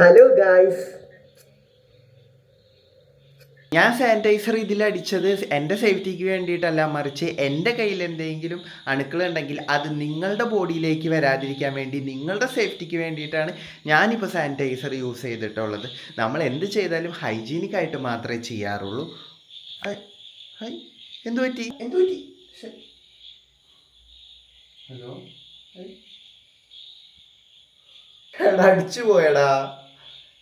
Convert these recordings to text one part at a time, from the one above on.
Hello guys ഞാൻ sanitiser ഇതിൽ അടിച്ചത് എന്റെ സേഫ്റ്റിക്ക് വേണ്ടിയിട്ടല്ല. മറിച്ച് എന്റെ കയ്യിൽ എന്തെങ്കിലും അണുക്കളുണ്ടെങ്കിൽ അത് നിങ്ങളുടെ ബോഡിയിലേക്ക് വരാതിരിക്കാൻ വേണ്ടി നിങ്ങളുടെ സേഫ്റ്റിക്ക് വേണ്ടിയിട്ടാണ് ഞാനിപ്പോൾ സാനിറ്റൈസർ യൂസ് ചെയ്തിട്ടുള്ളത്. നമ്മൾ എന്ത് ചെയ്താലും ഹൈജീനിക് ആയിട്ട് മാത്രമേ ചെയ്യാറുള്ളൂ. ഹൈ എന്തു പറ്റി? എന്തു പറ്റി? ഹലോ. അടിച്ചു പോയടാ.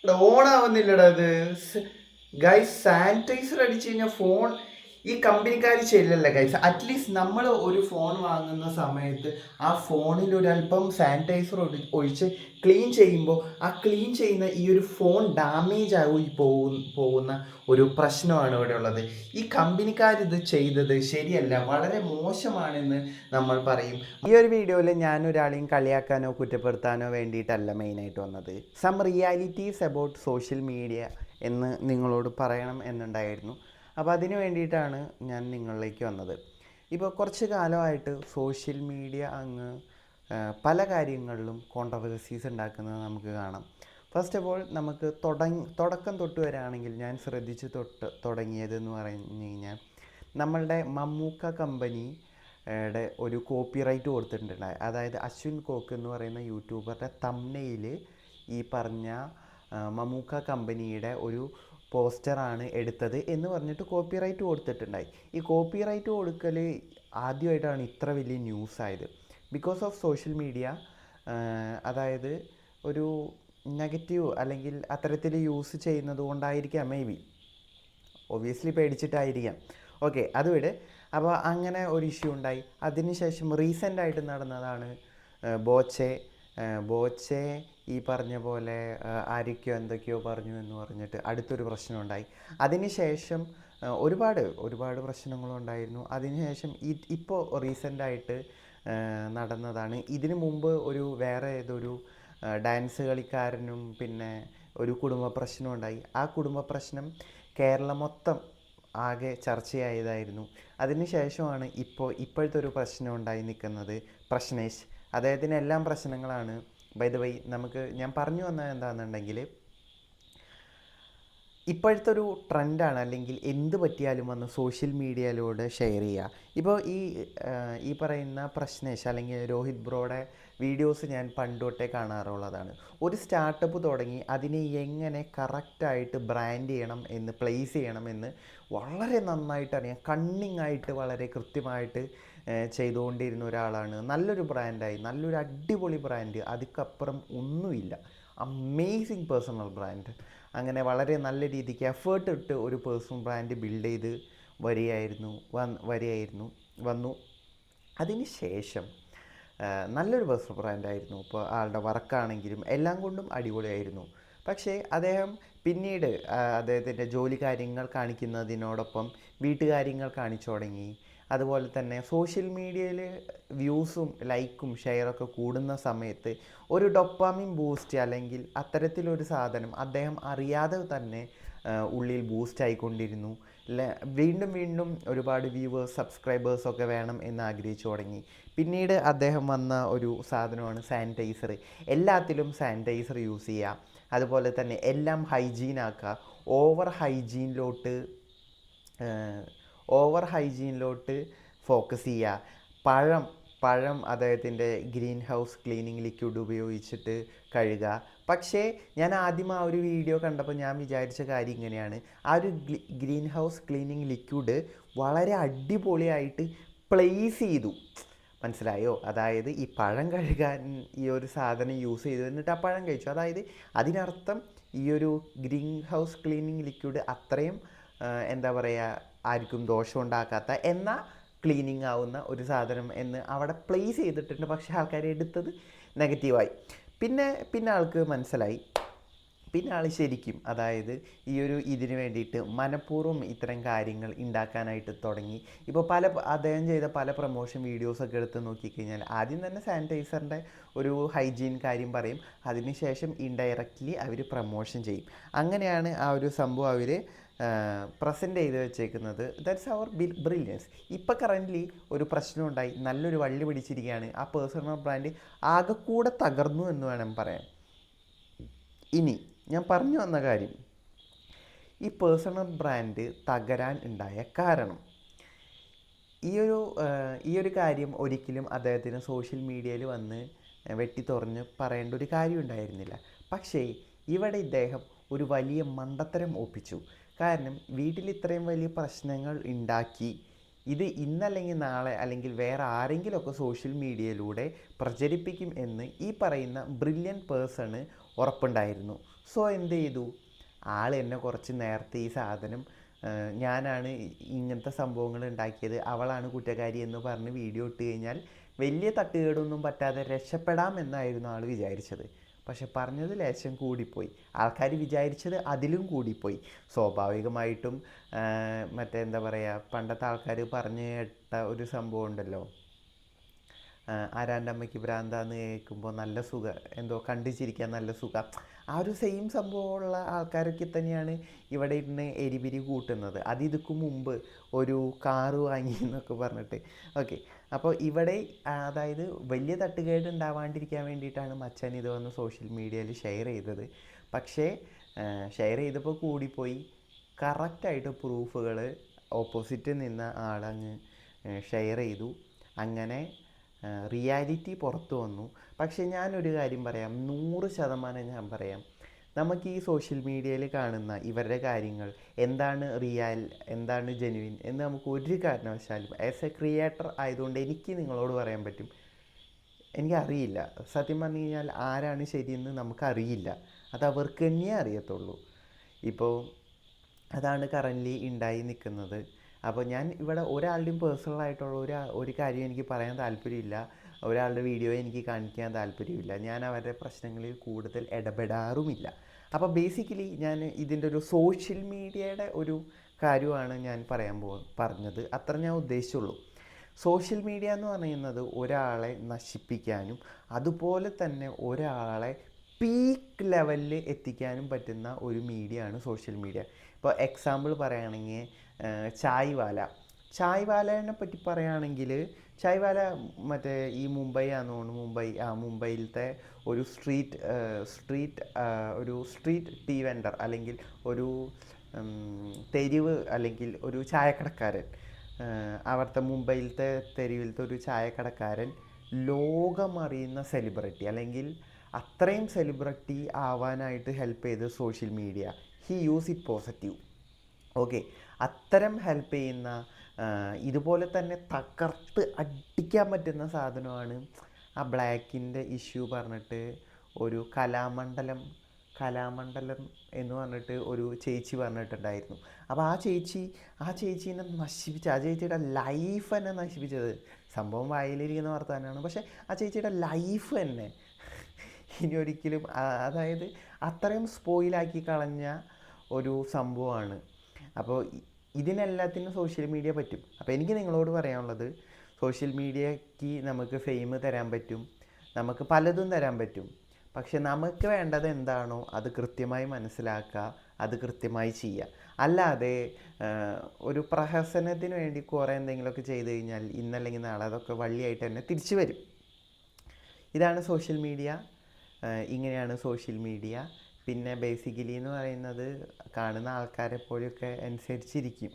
എടാ ഓണാവുന്നില്ലടാ ഇത്. ഗൈസ് സാനിറ്റൈസർ അടിച്ചു കഴിഞ്ഞാൽ ഫോൺ ഈ കമ്പനിക്കാർ ശരിയല്ല ഗൈസ് അറ്റ്ലീസ്റ്റ് നമ്മൾ ഒരു ഫോൺ വാങ്ങുന്ന സമയത്ത് ആ ഫോണിൽ ഒരല്പം സാനിറ്റൈസർ ഒഴിച്ച് ക്ലീൻ ചെയ്യുമ്പോൾ ആ ക്ലീൻ ചെയ്യുന്ന ഈ ഒരു ഫോൺ ഡാമേജ് ആയി പോകുന്ന ഒരു പ്രശ്നമാണ് ഇവിടെ ഉള്ളത്. ഈ കമ്പനിക്കാർ ഇത് ചെയ്തത് ശരിയല്ല വളരെ മോശമാണെന്ന് നമ്മൾ പറയും. ഈ ഒരു വീഡിയോയിൽ ഞാൻ ഒരാളെയും കളിയാക്കാനോ കുറ്റപ്പെടുത്താനോ വേണ്ടിയിട്ടല്ല മെയിനായിട്ട് വന്നത്. Some realities about social media എന്ന് നിങ്ങളോട് പറയണം എന്നുണ്ടായിരുന്നു. അപ്പോൾ അതിന് വേണ്ടിയിട്ടാണ് ഞാൻ നിങ്ങളിലേക്ക് വന്നത്. ഇപ്പോൾ കുറച്ച് കാലമായിട്ട് സോഷ്യൽ മീഡിയ അങ്ങ് പല കാര്യങ്ങളിലും കോൺട്രവേഴ്സീസ് ഉണ്ടാക്കുന്നത് നമുക്ക് കാണാം. ഫസ്റ്റ് ഓഫ് ഓൾ നമുക്ക് തുടങ്ങി തുടക്കം തൊട്ട് വരാണെങ്കിൽ ഞാൻ ശ്രദ്ധിച്ച് തൊട്ട് തുടങ്ങിയതെന്ന് പറഞ്ഞു കഴിഞ്ഞാൽ നമ്മളുടെ മമ്മൂക്ക കമ്പനി യുടെ ഒരു കോപ്പിറൈറ്റ് കൊടുത്തിട്ടുണ്ടായി. അതായത് അശ്വിൻ കോക്ക് എന്ന് പറയുന്ന യൂട്യൂബറുടെ തമ്നയിൽ ഈ പറഞ്ഞ മമ്മൂക്ക കമ്പനിയുടെ ഒരു പോസ്റ്ററാണ് എടുത്തത് എന്ന് പറഞ്ഞിട്ട് കോപ്പി റൈറ്റ് കൊടുത്തിട്ടുണ്ടായി. ഈ കോപ്പി റൈറ്റ് കൊടുക്കൽ ആദ്യമായിട്ടാണ് ഇത്ര വലിയ ന്യൂസ് ആയത് ബിക്കോസ് ഓഫ് സോഷ്യൽ മീഡിയ അതായത് ഒരു നെഗറ്റീവ് അല്ലെങ്കിൽ അത്തരത്തിൽ യൂസ് ചെയ്യുന്നത് കൊണ്ടായിരിക്കാം മേ ബി ഒബിയസ്ലി പേടിച്ചിട്ടായിരിക്കാം. ഓക്കെ അതുവിടെ അപ്പോൾ അങ്ങനെ ഒരു ഇഷ്യൂ ഉണ്ടായി. അതിനുശേഷം റീസെന്റായിട്ട് നടന്നതാണ് ബോച്ചെ ബോച്ചെ ഈ പറഞ്ഞ പോലെ ആരൊക്കെയോ എന്തൊക്കെയോ പറഞ്ഞു എന്ന് പറഞ്ഞിട്ട് അടുത്തൊരു പ്രശ്നമുണ്ടായി. അതിനുശേഷം ഒരുപാട് ഒരുപാട് പ്രശ്നങ്ങളുണ്ടായിരുന്നു അതിനുശേഷം ഇപ്പോൾ റീസെന്റായിട്ട് നടന്നതാണ്. ഇതിനു മുമ്പ് ഒരു വേറെ ഏതൊരു ഡാൻസ് കളിക്കാരനും പിന്നെ ഒരു കുടുംബ പ്രശ്നം ഉണ്ടായി. ആ കുടുംബ പ്രശ്നം കേരളം മൊത്തം ആകെ ചർച്ചയായതായിരുന്നു. അതിനുശേഷമാണ് ഇപ്പോൾ ഇപ്പോഴത്തെ ഒരു പ്രശ്നം ഉണ്ടായി നിൽക്കുന്നത് പ്രശ്നേഷ്. അദ്ദേഹത്തിന് എല്ലാം പ്രശ്നങ്ങളാണ്. ബൈ ദ വൈ നമുക്ക് ഞാൻ പറഞ്ഞു വന്ന എന്താണെന്നുണ്ടെങ്കിൽ ഇപ്പോഴത്തെ ഒരു ട്രെൻഡാണ് അല്ലെങ്കിൽ എന്ത് പറ്റിയാലും വന്ന് സോഷ്യൽ മീഡിയയിലൂടെ ഷെയർ ചെയ്യുക. ഇപ്പോൾ ഈ ഈ പറയുന്ന പ്രശ്നേഷ് അല്ലെങ്കിൽ രോഹിത് ബ്രോയുടെ വീഡിയോസ് ഞാൻ പണ്ടുതൊട്ടേ കാണാറുള്ളതാണ്. ഒരു സ്റ്റാർട്ടപ്പ് തുടങ്ങി അതിനെ എങ്ങനെ കറക്റ്റായിട്ട് ബ്രാൻഡ് ചെയ്യണം എന്ന് പ്ലേസ് ചെയ്യണം എന്ന് വളരെ നന്നായിട്ട് അറിയാം കണ്ണിങ് ആയിട്ട് വളരെ കൃത്യമായിട്ട് ചെയ്തുകൊണ്ടിരുന്ന ഒരാളാണ്. നല്ലൊരു ബ്രാൻഡായി നല്ലൊരു അടിപൊളി ബ്രാൻഡ് അതിക്കപ്പുറം ഒന്നുമില്ല. അമേസിങ് പേഴ്സണൽ ബ്രാൻഡ് അങ്ങനെ വളരെ നല്ല രീതിക്ക് എഫേർട്ട് ഇട്ട് ഒരു പേഴ്സണൽ ബ്രാൻഡ് ബിൽഡ് ചെയ്ത് വരികയായിരുന്നു വൻ വരികയായിരുന്നു വന്നു. അതിന് ശേഷം നല്ലൊരു പേഴ്സണൽ ബ്രാൻഡായിരുന്നു ഇപ്പോൾ ആളുടെ വർക്കാണെങ്കിലും എല്ലാം കൊണ്ടും അടിപൊളിയായിരുന്നു. പക്ഷേ അദ്ദേഹം പിന്നീട് അദ്ദേഹത്തിന്റെ ജോലി കാര്യങ്ങൾ കാണിക്കുന്നതിനോടൊപ്പം വീട്ടുകാര്യങ്ങൾ കാണിച്ചു തുടങ്ങി. അതുപോലെ തന്നെ സോഷ്യൽ മീഡിയയിൽ വ്യൂസും ലൈക്കും ഷെയറൊക്കെ കൂടുന്ന സമയത്ത് ഒരു ഡൊപ്പാമിൻ ബൂസ്റ്റ് അല്ലെങ്കിൽ അത്തരത്തിലൊരു സാധനം അദ്ദേഹം അറിയാതെ തന്നെ ഉള്ളിൽ ബൂസ്റ്റ് ആയിക്കൊണ്ടിരുന്നു. വീണ്ടും വീണ്ടും ഒരുപാട് വ്യൂവേഴ്സ് സബ്സ്ക്രൈബേഴ്സ് ഒക്കെ വേണം എന്ന് ആഗ്രഹിച്ചു തുടങ്ങി. പിന്നീട് അദ്ദേഹം വന്ന ഒരു സാധനമാണ് സാനിറ്റൈസർ എല്ലാത്തിലും സാനിറ്റൈസർ യൂസ് ചെയ്യുക അതുപോലെ തന്നെ എല്ലാം ഹൈജീൻ ആക്കുക ഓവർ ഹൈജീനിലോട്ട് ഓവർ ഹൈജീനിലോട്ട് ഫോക്കസ് ചെയ്യുക പഴം പഴം അദ്ദേഹത്തിന്റെ ഗ്രീൻ ഹൗസ് ക്ലീനിങ് ലിക്വിഡ് ഉപയോഗിച്ചിട്ട് കഴുകുക പക്ഷേ ഞാൻ ആദ്യം ആ ഒരു വീഡിയോ കണ്ടപ്പോൾ ഞാൻ വിചാരിച്ച കാര്യം ഇങ്ങനെയാണ്. ആ ഒരു ഗ്രീൻ ഹൗസ് ക്ലീനിങ് ലിക്വിഡ് വളരെ അടിപൊളിയായിട്ട് പ്ലേസ് ചെയ്തു. മനസ്സിലായോ? അതായത് ഈ പഴം കഴുകാൻ ഈ ഒരു സാധനം യൂസ് ചെയ്തു. എന്നിട്ട് ആ പഴം കഴിച്ചു. അതായത് അതിനർത്ഥം ഈ ഒരു ഗ്രീൻ ഹൗസ് ക്ലീനിങ് ലിക്വിഡ് അത്രയും എന്താ പറയുക ആർക്കും ദോഷം ഉണ്ടാക്കാത്ത എന്നാൽ ക്ലീനിങ് ആവുന്ന ഒരു സാധനം എന്ന് അവിടെ പ്ലേസ് ചെയ്തിട്ടുണ്ട്. പക്ഷേ ആൾക്കാർ എടുത്തത് നെഗറ്റീവായി പിന്നെ പിന്നെ ആൾക്ക് മനസ്സിലായി. പിന്നെ ആൾ ശരിക്കും അതായത് ഈ ഒരു ഇതിന് വേണ്ടിയിട്ട് മനഃപൂർവം ഇത്തരം കാര്യങ്ങൾ ഉണ്ടാക്കാനായിട്ട് തുടങ്ങി. ഇപ്പോൾ പല അദ്ദേഹം ചെയ്ത പല പ്രൊമോഷൻ വീഡിയോസൊക്കെ എടുത്ത് നോക്കിക്കഴിഞ്ഞാൽ ആദ്യം തന്നെ സാനിറ്റൈസറിന്റെ ഒരു ഹൈജീൻ കാര്യം പറയും. അതിനുശേഷം ഇൻഡയറക്റ്റ്ലി അവർ പ്രൊമോഷൻ ചെയ്യും. അങ്ങനെയാണ് ആ ഒരു സംഭവം അവർ പ്രസന്റ് ചെയ്ത് വെച്ചേക്കുന്നത്. ദാറ്റ്സ് അവർ ബ്രില്യൻസ് ഇപ്പോൾ കറന്റ്ലി ഒരു പ്രശ്നം ഉണ്ടായി. നല്ലൊരു വള്ളി പിടിച്ചിരിക്കുകയാണ് ആ പേഴ്സണൽ ബ്രാൻഡ് ആകെക്കൂടെ തകർന്നു എന്ന് വേണം പറയാൻ. ഇനി ഞാൻ പറഞ്ഞു വന്ന കാര്യം ഈ പേഴ്സണൽ ബ്രാൻഡ് തകരാൻ ഉണ്ടായ കാരണം. ഈ ഒരു ഈ ഒരു കാര്യം ഒരിക്കലും അദ്ദേഹത്തിന് സോഷ്യൽ മീഡിയയിൽ വന്ന് വെട്ടി തുറന്ന് പറയേണ്ട ഒരു കാര്യം ഉണ്ടായിരുന്നില്ല. പക്ഷേ ഇവിടെ ഇദ്ദേഹം ഒരു വലിയ മണ്ടത്തരം ഒപ്പിച്ചു. കാരണം വീട്ടിൽ ഇത്രയും വലിയ പ്രശ്നങ്ങൾ ഉണ്ടാക്കി ഇത് ഇന്നല്ലെങ്കിൽ നാളെ അല്ലെങ്കിൽ വേറെ ആരെങ്കിലുമൊക്കെ സോഷ്യൽ മീഡിയയിലൂടെ പ്രചരിപ്പിക്കും എന്ന് ഈ പറയുന്ന ബ്രില്യൻ പേഴ്സണ് ഉറപ്പുണ്ടായിരുന്നു. സോ എന്ത് ചെയ്തു? ആൾ എന്നെ കുറച്ച് നേരത്തെ ഈ സാധനം ഞാനാണ് ഇങ്ങനത്തെ സംഭവങ്ങൾ ഉണ്ടാക്കിയത്. അവളാണ് കുറ്റക്കാരി എന്ന് പറഞ്ഞ് വീഡിയോ ഇട്ട് കഴിഞ്ഞാൽ വലിയ തട്ടുകേടൊന്നും പറ്റാതെ രക്ഷപ്പെടാം എന്നായിരുന്നു ആൾ വിചാരിച്ചത്. പക്ഷെ പറഞ്ഞത് ലേശം കൂടിപ്പോയി. ആൾക്കാർ വിചാരിച്ചത് അതിലും കൂടിപ്പോയി. സ്വാഭാവികമായിട്ടും മറ്റേ എന്താ പറയുക പണ്ടത്തെ ആൾക്കാർ പറഞ്ഞു കേട്ട ഒരു സംഭവം ഉണ്ടല്ലോ. ആരാന്റെ അമ്മയ്ക്ക് ഭ്രാന്താന്ന് കേൾക്കുമ്പോൾ നല്ല സുഖം എന്തോ കണ്ടിച്ചിരിക്കാൻ നല്ല സുഖം. ആ ഒരു സെയിം സംഭവമുള്ള ആൾക്കാരൊക്കെ തന്നെയാണ് ഇവിടെ ഇരുന്ന് എരിപിരി കൂട്ടുന്നത്. അത് ഇതുക്കു മുമ്പ് ഒരു കാറ് വാങ്ങി എന്നൊക്കെ പറഞ്ഞിട്ട്. ഓക്കെ അപ്പോൾ ഇവിടെ അതായത് വലിയ തട്ടുകേട് ഉണ്ടാവാണ്ടിരിക്കാൻ വേണ്ടിയിട്ടാണ് മച്ചൻ ഇത് വന്ന് സോഷ്യൽ മീഡിയയിൽ ഷെയർ ചെയ്തത്. പക്ഷേ ഷെയർ ചെയ്തപ്പോൾ കൂടിപ്പോയി. കറക്റ്റായിട്ട് പ്രൂഫുകൾ ഓപ്പോസിറ്റ് നിന്ന ആളങ്ങ് ഷെയർ ചെയ്തു. അങ്ങനെ റിയാലിറ്റി പുറത്തു വന്നു. പക്ഷേ ഞാനൊരു കാര്യം പറയാം. നൂറ് ശതമാനം ഞാൻ പറയാം. നമുക്ക് ഈ സോഷ്യൽ മീഡിയയിൽ കാണുന്ന ഇവരുടെ കാര്യങ്ങൾ എന്താണ് റിയൽ എന്താണ് ജെനുവിൻ എന്ന് നമുക്ക് ഒരു കാരണവശാലും ആസ് എ ക്രിയേറ്റർ ആയതുകൊണ്ട് എനിക്ക് നിങ്ങളോട് പറയാൻ പറ്റും. എനിക്കറിയില്ല. സത്യം പറഞ്ഞു കഴിഞ്ഞാൽ ആരാണ് ശരിയെന്ന് നമുക്കറിയില്ല. അത് അവർക്ക് തന്നെ അറിയത്തുള്ളൂ. ഇപ്പോൾ അതാണ് കറന്റ്ലി ഉണ്ടായി നിൽക്കുന്നത്. അപ്പോൾ ഞാൻ ഇവിടെ ഒരാളുടെയും പേഴ്സണൽ ആയിട്ടുള്ള ഒരു ഒരു കാര്യം എനിക്ക് പറയാൻ താല്പര്യമില്ല. ഒരാളുടെ വീഡിയോ എനിക്ക് കാണിക്കാൻ താല്പര്യമില്ല. ഞാൻ അവരുടെ പ്രശ്നങ്ങളിൽ കൂടുതൽ ഇടപെടാറുമില്ല. അപ്പോൾ ബേസിക്കലി ഞാൻ ഇതിന്റെ ഒരു സോഷ്യൽ മീഡിയയുടെ ഒരു കാര്യമാണ് ഞാൻ പറയാൻ പോ പറഞ്ഞത്. അത്ര ഞാൻ ഉദ്ദേശിച്ചുള്ളൂ. സോഷ്യൽ മീഡിയ എന്ന് പറയുന്നത് ഒരാളെ നശിപ്പിക്കാനും അതുപോലെ തന്നെ ഒരാളെ പീക്ക് ലെവലിൽ എത്തിക്കാനും പറ്റുന്ന ഒരു മീഡിയ ആണ് സോഷ്യൽ മീഡിയ ഇപ്പോൾ എക്സാമ്പിൾ പറയുകയാണെങ്കിൽ ചായ് വാല പറ്റി പറയുകയാണെങ്കിൽ ചായ് വാല മറ്റേ ഈ മുംബൈ ആണെന്ന് മുംബൈ ആ മുംബൈയിലത്തെ ഒരു സ്ട്രീറ്റ് സ്ട്രീറ്റ് ഒരു സ്ട്രീറ്റ് ടീ വെൻഡർ അല്ലെങ്കിൽ ഒരു തെരുവ് അല്ലെങ്കിൽ ഒരു ചായക്കടക്കാരൻ അവിടുത്തെ മുംബൈയിലത്തെ തെരുവിലത്തെ ഒരു ചായക്കടക്കാരൻ ലോകമറിയുന്ന സെലിബ്രിറ്റി അല്ലെങ്കിൽ അത്രയും സെലിബ്രിറ്റി ആവാനായിട്ട് ഹെൽപ്പ് ചെയ്ത് social media. He use it positive okay അത്തരം ഹെൽപ്പ് ചെയ്യുന്ന ഇതുപോലെ തന്നെ തകർത്ത് അടിക്കാൻ പറ്റുന്ന സാധനമാണ് ആ ബ്ലാക്കിന്റെ ഇഷ്യൂ പറഞ്ഞിട്ട് ഒരു കലാമണ്ഡലം കലാമണ്ഡലം എന്ന് പറഞ്ഞിട്ട് ഒരു ചേച്ചി പറഞ്ഞിട്ടുണ്ടായിരുന്നു. അപ്പോൾ ആ ചേച്ചി ആ ചേച്ചീനെ നശിപ്പിച്ച ആ ചേച്ചിയുടെ ലൈഫ് തന്നെ നശിപ്പിച്ചത്. സംഭവം വായിലിരിക്കുന്ന തന്നെയാണ് പക്ഷേ ആ ചേച്ചിയുടെ ലൈഫ് തന്നെ ഇനി ഒരിക്കലും അതായത് അത്രയും സ്പോയിലാക്കി കളഞ്ഞ ഒരു സംഭവമാണ്. അപ്പോൾ ഇതിനെല്ലാത്തിനും സോഷ്യൽ മീഡിയ പറ്റും. അപ്പോൾ എനിക്ക് നിങ്ങളോട് പറയാനുള്ളത് സോഷ്യൽ മീഡിയയ്ക്ക് നമുക്ക് ഫെയിം തരാൻ പറ്റും നമുക്ക് പലതും തരാൻ പറ്റും. പക്ഷെ നമുക്ക് വേണ്ടത് എന്താണോ അത് കൃത്യമായി മനസ്സിലാക്കുക അത് കൃത്യമായി ചെയ്യുക. അല്ലാതെ ഒരു പ്രഹസനത്തിന് വേണ്ടി കുറേ എന്തെങ്കിലുമൊക്കെ ചെയ്ത് കഴിഞ്ഞാൽ ഇന്നല്ലെങ്കിൽ നാളെ അതൊക്കെ വള്ളിയായിട്ട് തന്നെ തിരിച്ചു വരും. ഇതാണ് സോഷ്യൽ മീഡിയ ഇങ്ങനെയാണ് സോഷ്യൽ മീഡിയ പിന്നെ ബേസിക്കലി എന്ന് പറയുന്നത് കാണുന്ന ആൾക്കാരെപ്പോഴൊക്കെ അനുസരിച്ചിരിക്കും.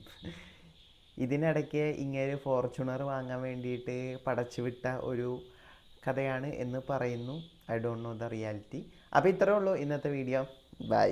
ഇതിനിടയ്ക്ക് ഇങ്ങനെ ഫോർച്യൂണർ വാങ്ങാൻ വേണ്ടിയിട്ട് പടച്ചുവിട്ട ഒരു കഥയാണ് എന്ന് പറയുന്നു. I don't know the reality അപ്പോൾ ഇത്രേ ഉള്ളൂ ഇന്നത്തെ വീഡിയോ ബൈ